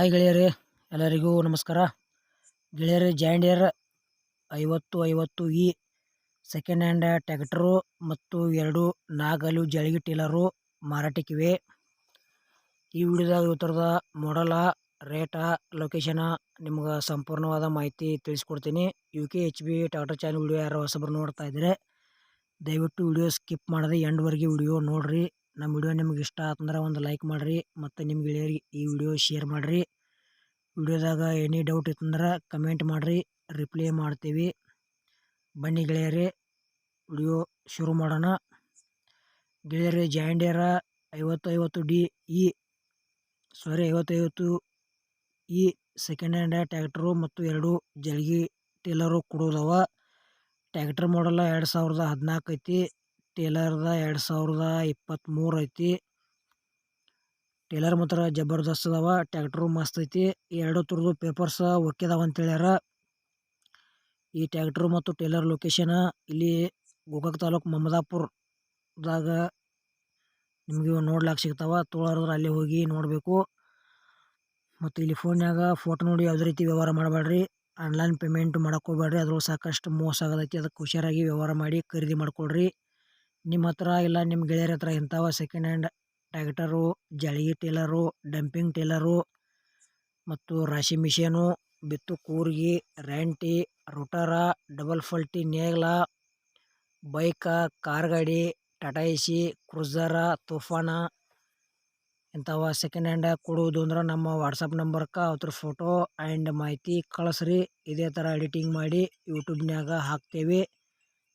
Hi ಗೆಳೆಯರೇ, ಎಲ್ಲರಿಗೂ ನಮಸ್ಕಾರ. ಗೆಳೆಯರೇ ಜಾಂಡಿಯರ್ ಐವತ್ತು ಐವತ್ತು ಇ ಸೆಕೆಂಡ್ ಹ್ಯಾಂಡ್ ಟ್ಯಾಕ್ಟ್ರು ಮತ್ತು ಎರಡು ನಾಗಲು ಜಳಗಿ ಟೀಲರು ಮಾರಾಟಕ್ಕಿವೆ ಈ ವಿಡಿಯೋದಾಗ ಇವತ್ತರದ ಮಾಡಲ ರೇಟ ಲೊಕೇಶನ ನಿಮ್ಗೆ ಸಂಪೂರ್ಣವಾದ ಮಾಹಿತಿ ತಿಳಿಸ್ಕೊಡ್ತೀನಿ. U K H B Tata channel video ಯಾರು ಹೊಸಬ್ರು ನೋಡ್ತಾ ಇದ್ದರೆ ದಯವಿಟ್ಟು ವಿಡಿಯೋ ಸ್ಕಿಪ್ ಮಾಡದೆ ಎಂಡ್ವರೆಗೆ ವಿಡಿಯೋ ನೋಡಿರಿ. ನಮ್ಮ ವಿಡಿಯೋ ನಿಮ್ಗೆ ಇಷ್ಟ ಆತಂದ್ರೆ ಒಂದು ಲೈಕ್ ಮಾಡಿರಿ, ಮತ್ತು ನಿಮ್ಮ ಗೆಳೆಯರಿಗೆ ಈ ವಿಡಿಯೋ ಶೇರ್ ಮಾಡಿರಿ. ವಿಡಿಯೋದಾಗ ಎನಿ ಡೌಟ್ ಇತ್ತಂದ್ರೆ ಕಮೆಂಟ್ ಮಾಡಿರಿ ರಿಪ್ಲೈ ಮಾಡ್ತೀವಿ. ಬನ್ನಿ ಗೆಳೆಯರೇ, ವಿಡಿಯೋ ಶುರು ಮಾಡೋಣ. ಗೆಳೆಯರೇ ಜಾಂಡಿಯರ ಐವತ್ತು ಐವತ್ತು ಡಿ ಇ ಸಾರಿ ಐವತ್ತೈವತ್ತು ಇ ಸೆಕೆಂಡ್ ಹ್ಯಾಂಡ್ ಟ್ಯಾಕ್ಟ್ರು ಮತ್ತು ಎರಡು ಜಲ್ಗಿ ಟೇಲರು ಕೊಡೋದವ. ಟ್ಯಾಕ್ಟ್ರ್ ಮಾಡಲ್ಲ ಎರಡು ಸಾವಿರದ ಹದಿನಾಲ್ಕು ಐತಿ ಟೇಲರ್ದ ಎರಡು ಸಾವಿರದ ಇಪ್ಪತ್ತ್ಮೂರು ಐತಿ ಟೇಲರ್ ಮಾತ್ರ ಜಬರ್ದಸ್ತ್ ಅದಾವ ಟ್ಯಾಕ್ಟ್ರು ಮಸ್ತ್ ಐತಿ, ಎರಡು ಥರದ್ದು ಪೇಪರ್ಸ್ ಒಕ್ಕಿದಾವ ಅಂತ ಹೇಳ್ಯಾರ ಈ ಟ್ಯಾಕ್ಟ್ರು ಮತ್ತು ಟೇಲರ್ ಲೊಕೇಶನ್ ಇಲ್ಲಿ ಗೋಕಾಕ್ ತಾಲೂಕು ಮಮದಾಪುರದಾಗ ನಿಮಗೆ ನೋಡ್ಲಾಕ ಸಿಗ್ತಾವ ತೋಳಾರದ್ರೆ ಅಲ್ಲಿ ಹೋಗಿ ನೋಡಬೇಕು. ಮತ್ತು ಇಲ್ಲಿ ಫೋನ್ಯಾಗ ಫೋಟೋ ನೋಡಿ ಯಾವುದೇ ರೀತಿ ವ್ಯವಹಾರ ಮಾಡಬೇಡ್ರಿ ಆನ್ಲೈನ್ ಪೇಮೆಂಟ್ ಮಾಡಕ್ಕೆ ಹೋಗ್ಬೇಡ್ರಿ ಅದ್ರೊಳಗೆ ಸಾಕಷ್ಟು ಮೋಸ ಆಗದೈತಿ ಅದಕ್ಕೆ ಹುಷಾರಾಗಿ ವ್ಯವಹಾರ ಮಾಡಿ ಖರೀದಿ ಮಾಡಿಕೊಡ್ರಿ ನಿಮ್ಮ ಹತ್ರ ಇಲ್ಲ ನಿಮ್ಮ ಗೆಳೆಯರ ಹತ್ರ ಇಂಥವ ಸೆಕೆಂಡ್ ಹ್ಯಾಂಡ್ ಟ್ಯಾಕ್ಟರು ಜಳಗಿ ಟೇಲರು, ಡಂಪಿಂಗ್ ಟೇಲರು ಮತ್ತು ರಾಶಿ ಮಿಷನು, ಬಿತ್ತು ಕೂರ್ಗಿ, ರ್ಯಾಂಟಿ, ರೋಟಾರ, ಡಬಲ್ ಫಲ್ಟಿ ನೇಗ್ಲ, ಬೈಕ, ಕಾರ್ ಗಾಡಿ, Tata A C, Cruiser, Toofan ಇಂಥವ second hand ಕೊಡುವುದು ಅಂದ್ರೆ ನಮ್ಮ ವಾಟ್ಸಪ್ ನಂಬರ್ಗೆ ಅವ್ರ ಫೋಟೋ ಆ್ಯಂಡ್ ಮಾಹಿತಿ ಕಳಿಸ್ರಿ. ಇದೇ ಥರ ಎಡಿಟಿಂಗ್ ಮಾಡಿ ಯೂಟ್ಯೂಬ್ನ್ಯಾಗ ಹಾಕ್ತೇವೆ.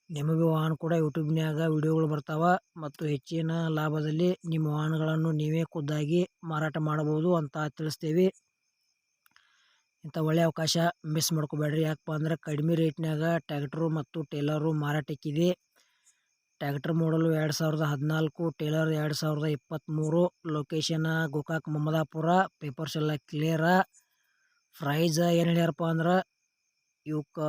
ನಿಮಗೆ ವಾಹನ ಕೂಡ ಯೂಟ್ಯೂಬ್ನ್ಯಾಗ ವಿಡಿಯೋಗಳು ಬರ್ತಾವ ಮತ್ತು ಹೆಚ್ಚಿನ ಲಾಭದಲ್ಲಿ ನಿಮ್ಮ ವಾಹನಗಳನ್ನು ನೀವೇ ಖುದ್ದಾಗಿ ಮಾರಾಟ ಮಾಡಬಹುದು ಅಂತ ತಿಳಿಸ್ತೀವಿ. ಇಂಥ ಒಳ್ಳೆಯ ಅವಕಾಶ ಮಿಸ್ ಮಾಡ್ಕೋಬೇಡ್ರಿ. ಯಾಕಪ್ಪ ಅಂದ್ರೆ ಕಡಿಮೆ ರೇಟ್ನ್ಯಾಗ ಟ್ಯಾಕ್ಟ್ರು ಮತ್ತು ಟೇಲರು ಮಾರಾಟಕ್ಕಿದೆ. ಟ್ಯಾಕ್ಟರ್ ಮಾಡಲು ಎರಡು ಸಾವಿರದ ಹದಿನಾಲ್ಕು, ಟೇಲರ್ ಎರಡು ಸಾವಿರದ ಇಪ್ಪತ್ತ್ಮೂರು, ಲೊಕೇಶನ್ ಗೋಕಾಕ್, ಮಮದಾಪುರ, ಪೇಪರ್ಸ್ ಎಲ್ಲ ಕ್ಲಿಯರ. ಪ್ರೈಸ್ ಏನು ಹೇಳ್ಯಾರಪ್ಪ ಅಂದ್ರೆ ಇವಕ್ಕೆ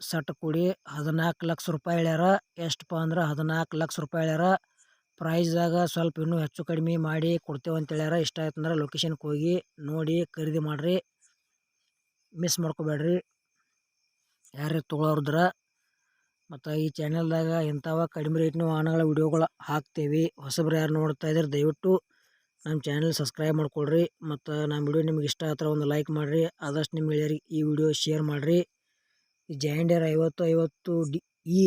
ಸಟ್ ಕೊಡಿ ಹದಿನಾಲ್ಕು ಲಕ್ಷ ರೂಪಾಯಿ ಹೇಳ್ಯಾರ. ಎಷ್ಟಪ್ಪ ಅಂದ್ರೆ ಹದಿನಾಲ್ಕು ಲಕ್ಷ ರೂಪಾಯಿ ಹೇಳ್ಯಾರ. ಪ್ರೈಸ್ದಾಗ ಸ್ವಲ್ಪ ಇನ್ನೂ ಹೆಚ್ಚು ಕಡಿಮೆ ಮಾಡಿ ಕೊಡ್ತೇವೆ ಅಂತ ಹೇಳ್ಯಾರ. ಇಷ್ಟ ಆಯ್ತು ಅಂದ್ರೆ ಲೊಕೇಶನ್ಗೆ ಹೋಗಿ ನೋಡಿ ಖರೀದಿ ಮಾಡಿರಿ. ಮಿಸ್ ಮಾಡ್ಕೋಬೇಡ್ರಿ. ಯಾರು ತೊಗೊಳೋರ್ದ್ರ. ಮತ್ತು ಈ ಚಾನೆಲ್ದಾಗ ಇಂಥವ ಕಡಿಮೆ ರೇಟ್ನ ವಾಹನಗಳ ವಿಡಿಯೋಗಳು ಹಾಕ್ತೇವೆ. ಹೊಸಬ್ರು ಯಾರು ನೋಡ್ತಾ ಇದ್ದಾರೆ ದಯವಿಟ್ಟು ನಮ್ಮ ಚಾನಲ್ ಸಬ್ಸ್ಕ್ರೈಬ್ ಮಾಡ್ಕೊಳ್ರಿ. ಮತ್ತು ನಮ್ಮ ವಿಡಿಯೋ ನಿಮ್ಗೆ ಇಷ್ಟ ಆದ್ರೆ ಒಂದು ಲೈಕ್ ಮಾಡಿರಿ. ಆದಷ್ಟು ನಿಮ್ಮ ಹೇಳಿ ಈ ವಿಡಿಯೋ ಶೇರ್ ಮಾಡಿರಿ. ಈ ಜಾಯಿಂಡಿಯರ್ ಐವತ್ತು ಐವತ್ತು ಡಿ, ಈ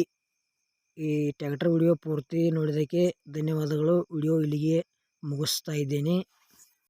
ಈ ಟ್ಯಾಕ್ಟರ್ ವಿಡಿಯೋ ಪೂರ್ತಿ ನೋಡಿದ್ದಕ್ಕೆ ಧನ್ಯವಾದಗಳು. ವಿಡಿಯೋ ಇಲ್ಲಿಗೆ ಮುಗಿಸ್ತಾ ಇದ್ದೇನೆ.